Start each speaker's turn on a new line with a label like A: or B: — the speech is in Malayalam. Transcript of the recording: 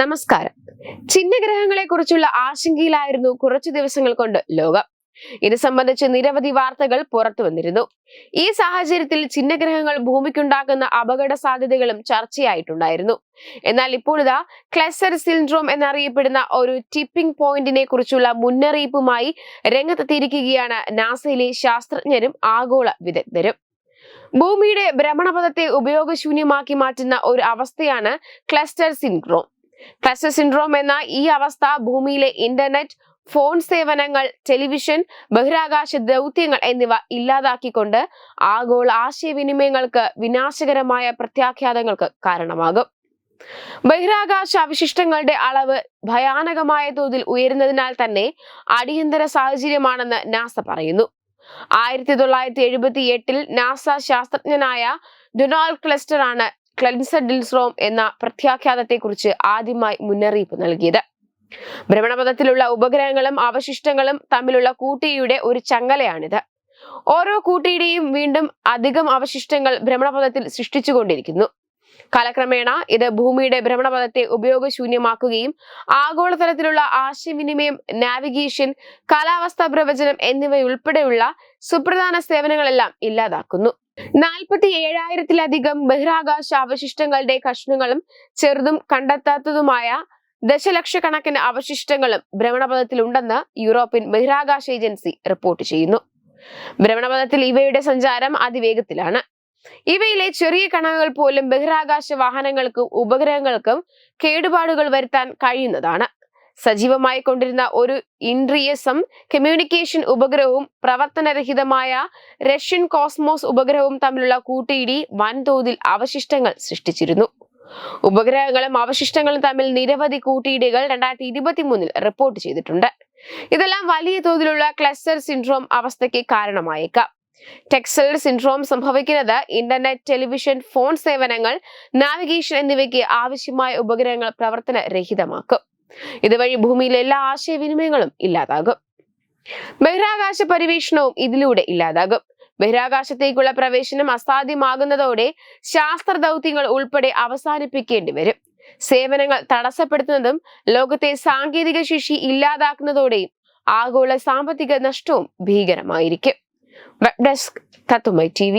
A: നമസ്കാരം. ചിഹ്നഗ്രഹങ്ങളെ കുറിച്ചുള്ള ആശങ്കയിലായിരുന്നു കുറച്ചു ദിവസങ്ങൾ കൊണ്ട് ലോകം. ഇത് സംബന്ധിച്ച് നിരവധി വാർത്തകൾ പുറത്തു വന്നിരുന്നു. ഈ സാഹചര്യത്തിൽ ചിഹ്നഗ്രഹങ്ങൾ ഭൂമിക്കുണ്ടാക്കുന്ന അപകട സാധ്യതകളും ചർച്ചയായിട്ടുണ്ടായിരുന്നു. എന്നാൽ ഇപ്പോൾ ഇതാ ക്ലസ്റ്റർ സിൻഡ്രോം എന്നറിയപ്പെടുന്ന ഒരു ടിപ്പിംഗ് പോയിന്റിനെ കുറിച്ചുള്ള മുന്നറിയിപ്പുമായി രംഗത്തെത്തിയിരിക്കുകയാണ് നാസയിലെ ശാസ്ത്രജ്ഞരും ആഗോള വിദഗ്ധരും. ഭൂമിയുടെ ഭ്രമണപഥത്തെ ഉപയോഗശൂന്യമാക്കി മാറ്റുന്ന ഒരു അവസ്ഥയാണ് ക്ലസ്റ്റർ സിൻഡ്രോം. ക്ലസ്റ്റർ സിൻഡ്രോം എന്ന ഈ അവസ്ഥ ഭൂമിയിലെ ഇന്റർനെറ്റ് ഫോൺ സേവനങ്ങൾ ടെലിവിഷൻ ബഹിരാകാശ ദൗത്യങ്ങൾ എന്നിവ ഇല്ലാതാക്കിക്കൊണ്ട് ആഗോള ആശയവിനിമയങ്ങൾക്ക് വിനാശകരമായ പ്രത്യാഘാതങ്ങൾക്ക് കാരണമാകും. ബഹിരാകാശ അവശിഷ്ടങ്ങളുടെ അളവ് ഭയാനകമായ തോതിൽ ഉയരുന്നതിനാൽ തന്നെ അടിയന്തര സാഹചര്യമാണെന്ന് നാസ പറയുന്നു. ആയിരത്തി തൊള്ളായിരത്തി എഴുപത്തി എട്ടിൽ നാസ ശാസ്ത്രജ്ഞനായ ഡൊണാൾഡ് ക്ലസ്റ്റർ ആണ് ക്ലൻസർ ഡിൽസ്റോം എന്ന പ്രത്യാഘാതത്തെക്കുറിച്ച് ആദ്യമായി മുന്നറിയിപ്പ് നൽകിയത്. ഭ്രമണപഥത്തിലുള്ള ഉപഗ്രഹങ്ങളും അവശിഷ്ടങ്ങളും തമ്മിലുള്ള കൂട്ടിയുടെ ഒരു ചങ്ങലയാണിത്. ഓരോ കൂട്ടിയുടെയും വീണ്ടും അധികം അവശിഷ്ടങ്ങൾ ഭ്രമണപഥത്തിൽ സൃഷ്ടിച്ചുകൊണ്ടിരിക്കുന്നു. കാലക്രമേണ ഇത് ഭൂമിയുടെ ഭ്രമണപഥത്തെ ഉപയോഗശൂന്യമാക്കുകയും ആഗോളതലത്തിലുള്ള ആശയവിനിമയം നാവിഗേഷൻ കാലാവസ്ഥാ പ്രവചനം എന്നിവയുൾപ്പെടെയുള്ള സുപ്രധാന സേവനങ്ങളെല്ലാം ഇല്ലാതാക്കുന്നു. നാൽപ്പത്തി ഏഴായിരത്തിലധികം ബഹിരാകാശ അവശിഷ്ടങ്ങളുടെ കഷ്ണങ്ങളും ചെറുതും കണ്ടെത്താത്തതുമായ ദശലക്ഷക്കണക്കിന് അവശിഷ്ടങ്ങളും ഭ്രമണപഥത്തിലുണ്ടെന്ന് യൂറോപ്യൻ ബഹിരാകാശ ഏജൻസി റിപ്പോർട്ട് ചെയ്യുന്നു. ഭ്രമണപഥത്തിൽ ഇവയുടെ സഞ്ചാരം അതിവേഗത്തിലാണ്. ഇവയിലെ ചെറിയ കണങ്ങൾ പോലും ബഹിരാകാശ വാഹനങ്ങൾക്കും ഉപഗ്രഹങ്ങൾക്കും കേടുപാടുകൾ വരുത്താൻ കഴിയുന്നതാണ്. സജീവമായി കൊണ്ടിരുന്ന ഒരു ഇൻട്രിയസം കമ്മ്യൂണിക്കേഷൻ ഉപഗ്രഹവും പ്രവർത്തനരഹിതമായ റഷ്യൻ കോസ്മോസ് ഉപഗ്രഹവും തമ്മിലുള്ള കൂട്ടിയിടി വൻതോതിൽ അവശിഷ്ടങ്ങൾ സൃഷ്ടിച്ചിരുന്നു. ഉപഗ്രഹങ്ങളും അവശിഷ്ടങ്ങളും തമ്മിൽ നിരവധി കൂട്ടിയിടികൾ രണ്ടായിരത്തി ഇരുപത്തി മൂന്നിൽ റിപ്പോർട്ട് ചെയ്തിട്ടുണ്ട്. ഇതെല്ലാം വലിയ തോതിലുള്ള ക്ലസ്റ്റർ സിൻഡ്രോം അവസ്ഥയ്ക്ക് കാരണമായേക്കാം. ടെക്സൽ സിൻഡ്രോം സംഭവിക്കുന്നത് ഇന്റർനെറ്റ് ടെലിവിഷൻ ഫോൺ സേവനങ്ങൾ നാവിഗേഷൻ എന്നിവയ്ക്ക് ആവശ്യമായ ഉപഗ്രഹങ്ങൾ പ്രവർത്തനരഹിതമാക്കും. ഇതുവഴി ഭൂമിയിലെ എല്ലാ ആശയവിനിമയങ്ങളും ഇല്ലാതാകും. ബഹിരാകാശ പരിവേഷണവും ഇതിലൂടെ ഇല്ലാതാകും. ബഹിരാകാശത്തേക്കുള്ള പ്രവേശനം അസാധ്യമാകുന്നതോടെ ശാസ്ത്ര ദൗത്യങ്ങൾ ഉൾപ്പെടെ അവസാനിപ്പിക്കേണ്ടി വരും. സേവനങ്ങൾ തടസ്സപ്പെടുത്തുന്നതും ലോകത്തെ സാങ്കേതിക ശേഷി ഇല്ലാതാക്കുന്നതോടെയും ആഗോള സാമ്പത്തിക നഷ്ടവും ഭീകരമായിരിക്കും. വെബ് ഡെസ്ക് തത്തുമൈ ടി